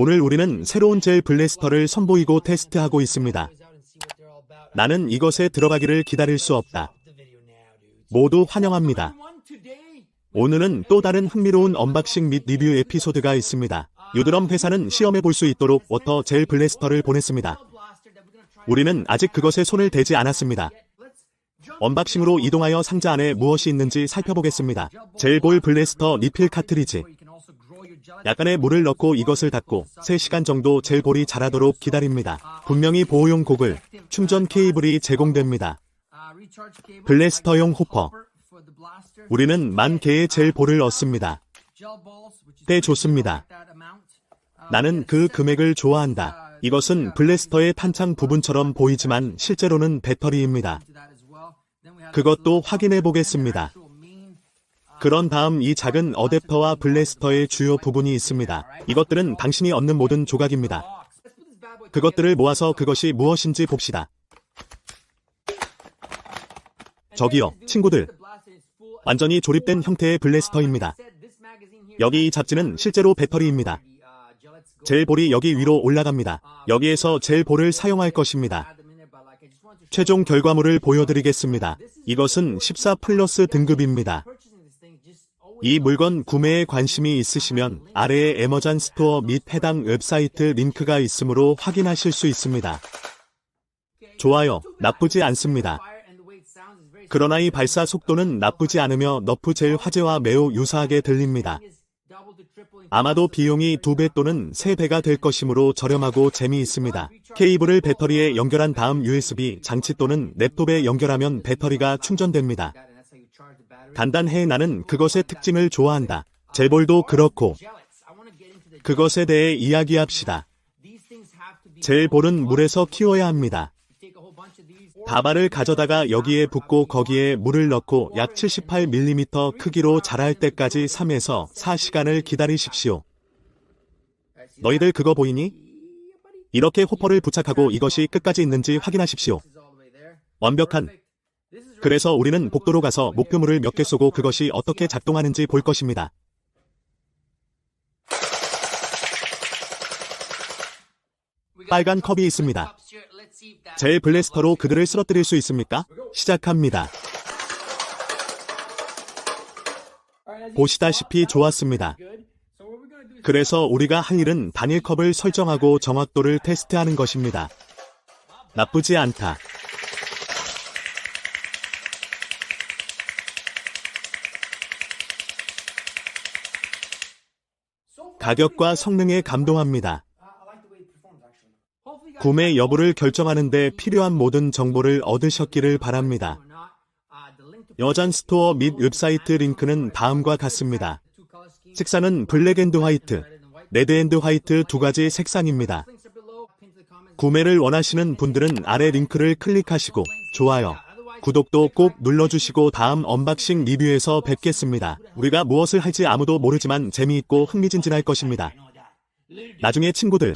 오늘 우리는 새로운 젤 블래스터를 선보이고 테스트하고 있습니다. 나는 이것에 들어가기를 기다릴 수 없다. 모두 환영합니다. 오늘은 또 다른 흥미로운 언박싱 및 리뷰 에피소드가 있습니다. 유드럼 회사는 시험해 볼 수 있도록 워터 젤 블래스터를 보냈습니다. 우리는 아직 그것에 손을 대지 않았습니다. 언박싱으로 이동하여 상자 안에 무엇이 있는지 살펴보겠습니다. 젤볼 블래스터 리필 카트리지. 약간의 물을 넣고 이것을 닫고 3시간 정도 젤볼이 자라도록 기다립니다. 분명히 보호용 고글, 충전 케이블이 제공됩니다. 블래스터용 호퍼. 우리는 만 개의 젤볼을 얻습니다. 때 좋습니다. 나는 그 금액을 좋아한다. 이것은 블래스터의 탄창 부분처럼 보이지만 실제로는 배터리입니다. 그것도 확인해 보겠습니다. 그런 다음 이 작은 어댑터와 블래스터의 주요 부분이 있습니다. 이것들은 당신이 얻는 모든 조각입니다. 그것들을 모아서 그것이 무엇인지 봅시다. 저기요, 친구들. 완전히 조립된 형태의 블래스터입니다. 여기 이 잡지는 실제로 배터리입니다. 젤볼이 여기 위로 올라갑니다. 여기에서 젤볼을 사용할 것입니다. 최종 결과물을 보여드리겠습니다. 이것은 14 플러스 등급입니다. 이 물건 구매에 관심이 있으시면 아래에 에머전 스토어 및 해당 웹사이트 링크가 있으므로 확인하실 수 있습니다. 좋아요. 나쁘지 않습니다. 그러나 이 발사 속도는 나쁘지 않으며 너프 젤 화재와 매우 유사하게 들립니다. 아마도 비용이 두배 또는 세 배가 될 것이므로 저렴하고 재미있습니다. 케이블을 배터리에 연결한 다음 USB 장치 또는 랩톱에 연결하면 배터리가 충전됩니다. 간단해 나는 그것의 특징을 좋아한다. 젤볼도 그렇고 그것에 대해 이야기합시다. 젤볼은 물에서 키워야 합니다. 다발을 가져다가 여기에 붓고 거기에 물을 넣고 약 78mm 크기로 자랄 때까지 3에서 4시간을 기다리십시오. 너희들 그거 보이니? 이렇게 호퍼를 부착하고 이것이 끝까지 있는지 확인하십시오. 완벽한. 그래서 우리는 복도로 가서 목표물을 몇 개 쏘고 그것이 어떻게 작동하는지 볼 것입니다. 빨간 컵이 있습니다. 젤 블래스터로 그들을 쓰러뜨릴 수 있습니까? 시작합니다. 보시다시피 좋았습니다. 그래서 우리가 할 일은 단일 컵을 설정하고 정확도를 테스트하는 것입니다. 나쁘지 않다. 가격과 성능에 감동합니다. 구매 여부를 결정하는 데 필요한 모든 정보를 얻으셨기를 바랍니다. 여잔 스토어 및 웹사이트 링크는 다음과 같습니다. 색상은 블랙 앤드 화이트, 레드 앤드 화이트 두 가지 색상입니다. 구매를 원하시는 분들은 아래 링크를 클릭하시고 좋아요, 구독도 꼭 눌러주시고 다음 언박싱 리뷰에서 뵙겠습니다. 우리가 무엇을 할지 아무도 모르지만 재미있고 흥미진진할 것입니다. 나중에 친구들